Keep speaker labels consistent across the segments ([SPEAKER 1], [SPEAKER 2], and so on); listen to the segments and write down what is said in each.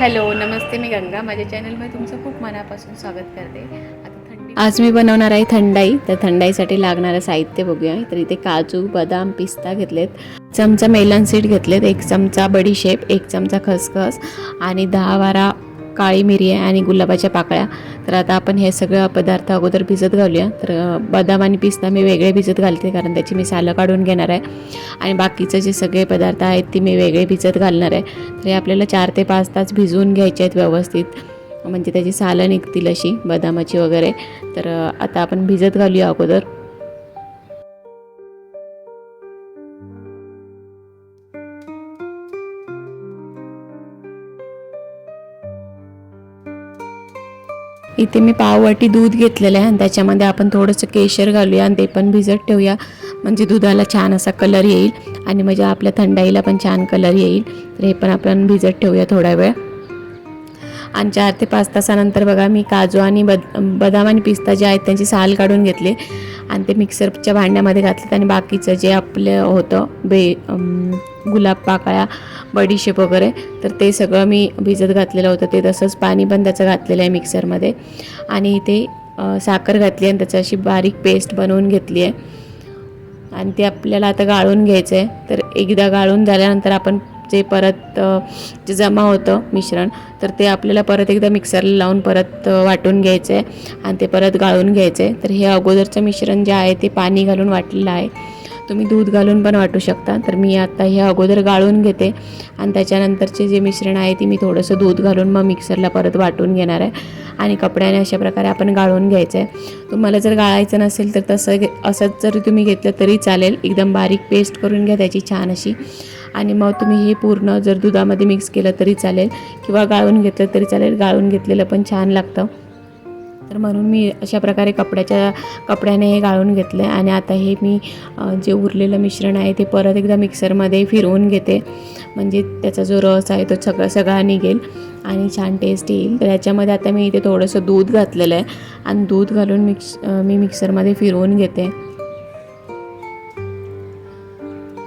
[SPEAKER 1] Hello नमस्ते मी गंगा. माझ्या चॅनलमध्ये तुमचं खूप मनापासून स्वागत करते. आता थंडी आज मी बनवणार आहे थंडाई. तर थंडाईसाठी लागणारं साहित्य बघूया. तर इथे काजू बदाम पिस्ता घेतलेत. चमचा मेलन सीड घेतलेत. एक चमचा बडीशेप एक चमचा खसखस आणि दहा बारा काळी मिरी आहे आणि गुलाबाच्या पाकळ्या. तर आता आपण हे सगळं पदार्थ अगोदर भिजत घालूया. तर बदाम आणि पिस्ता मी वेगळे भिजत घालते कारण त्याची मी सालं काढून घेणार आहे. आणि बाकीचे जे सगळे पदार्थ आहेत ते मी वेगळे भिजत घालणार आहे. तर हे आपल्याला चार ते पाच तास भिजवून घ्यायचे आहेत व्यवस्थित. म्हणजे त्याची सालं निघतील अशी बदामाची वगैरे. तर आता आपण भिजत घालूया अगोदर. इथे मी पाववाटी दूध घेतलेलं आहे आणि त्याच्यामध्ये आपण थोडंसं केशर घालूया आणि ते पण भिजत ठेवूया. म्हणजे दुधाला छान असा कलर येईल आणि म्हणजे आपल्या थंडाईला पण छान कलर येईल. तर हे पण आपण भिजत ठेवूया थोडा वेळ. आणि चार ते पाच तासानंतर बघा मी काजू आणि बद बदाम आणि पिस्ता जे आहेत त्यांची साल काढून घेतले. आणि ते मिक्सरच्या भांड्यामध्ये घातलं आणि बाकीचं जे आपलं होतं बे गुलाब पाकळ्या बडीशेप वगैरे तर ते सगळं मी भिजत घातलेलं होतं. ते तसंच पाणी पण त्याचं घातलेलं आहे मिक्सरमध्ये आणि इथे साखर घातली आणि त्याची अशी बारीक पेस्ट बनवून घेतली आहे. आणि ते आपल्याला आता गाळून घ्यायचं आहे. तर एकदा गाळून झाल्यानंतर आपण जे परत जे जमा होतं मिश्रण तर ते आपल्याला परत एकदा मिक्सरला लावून परत वाटून घ्यायचं आहे आणि ते परत गाळून घ्यायचं. आहे तर हे अगोदरचं मिश्रण जे आहे ते पाणी घालून वाटलेलं आहे. तुम्ही दूध घालून पण वाटू शकता. तर मी आता हे अगोदर गाळून घेते. आणि त्याच्यानंतरचे जे मिश्रण आहे ते मी थोडंसं दूध घालून मग मिक्सरला परत वाटून घेणार आहे. आणि कपड्याने अशा प्रकारे आपण गाळून घ्यायचं आहे. तुम्हाला जर गाळायचं नसेल तर तसं घे असंच जरी तुम्ही घेतलं तरी चालेल. एकदम बारीक पेस्ट करून घ्या त्याची छान अशी. आणि मग तुम्ही हे पूर्ण जर दुधामध्ये मिक्स केलं तरी चालेल. किंवा गाळून घेतलं तरी चालेल. गाळून घेतलेलं पण छान लागतं. तर म्हणून मी अशा प्रकारे कपड्याच्या कपड्याने हे गाळून घेतलं आहे आणि आता हे मी जे उरलेलं मिश्रण आहे ते परत एकदा मिक्सरमध्ये फिरवून घेते. म्हणजे त्याचा जो रस आहे तो सगळा सगळा निघेल आणि छान टेस्ट येईल. तर याच्यामध्ये आता मी इथे थोडंसं दूध घातलेलं आहे आणि दूध घालून मिक्स मी मिक्सरमध्ये फिरवून घेते.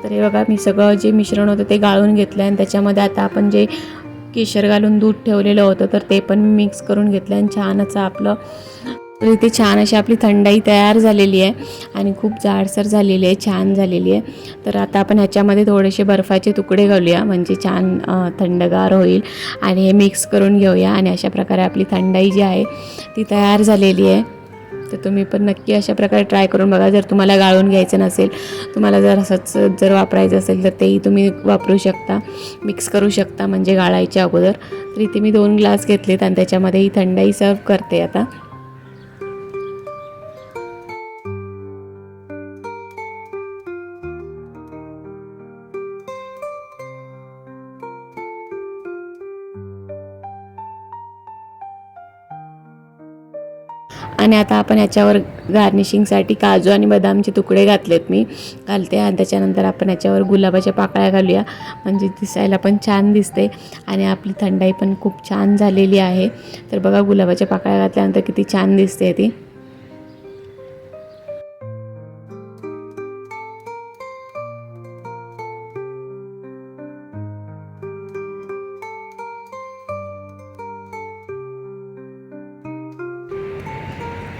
[SPEAKER 1] तर हे बघा मी सगळं जे मिश्रण होतं ते गाळून घेतलं आणि त्याच्यामध्ये आता आपण जे केशर घालून दूध ठेवलेलं होतं तर ते पण मिक्स करून घेतलं आणि छान असं आपलं तर इथे छान अशी आपली थंडाई तयार झालेली आहे आणि खूप जाडसर झालेली आहे छान झालेली आहे. तर आता आपण ह्याच्यामध्ये थोडेसे बर्फाचे तुकडे घालूया म्हणजे छान थंडगार होईल. आणि हे मिक्स करून घेऊया आणि अशा प्रकारे आपली थंडाई जी आहे ती तयार झालेली आहे. तर तुम्ही पण नक्की अशा प्रकारे ट्राय करून बघा. जर तुम्हाला गाळून घ्यायचं नसेल तुम्हाला जर असंच जर वापरायचं असेल तर तेही तुम्ही वापरू शकता मिक्स करू शकता म्हणजे गाळायच्या अगोदर. तर इथे मी दोन ग्लास घेतलेत आणि त्याच्यामध्ये ही थंडाई सर्व करते आता. आणि आता आपण याच्यावर गार्निशिंगसाठी काजू आणि बदामचे तुकडे घातलेत मी. घालते आणि त्याच्यानंतर आपण याच्यावर गुलाबाच्या पाकळ्या घालूया. म्हणजे दिसायला पण छान दिसते. आणि आपली थंडाई पण खूप छान झालेली आहे. तर बघा गुलाबाच्या पाकळ्या घातल्यानंतर किती छान दिसते ती.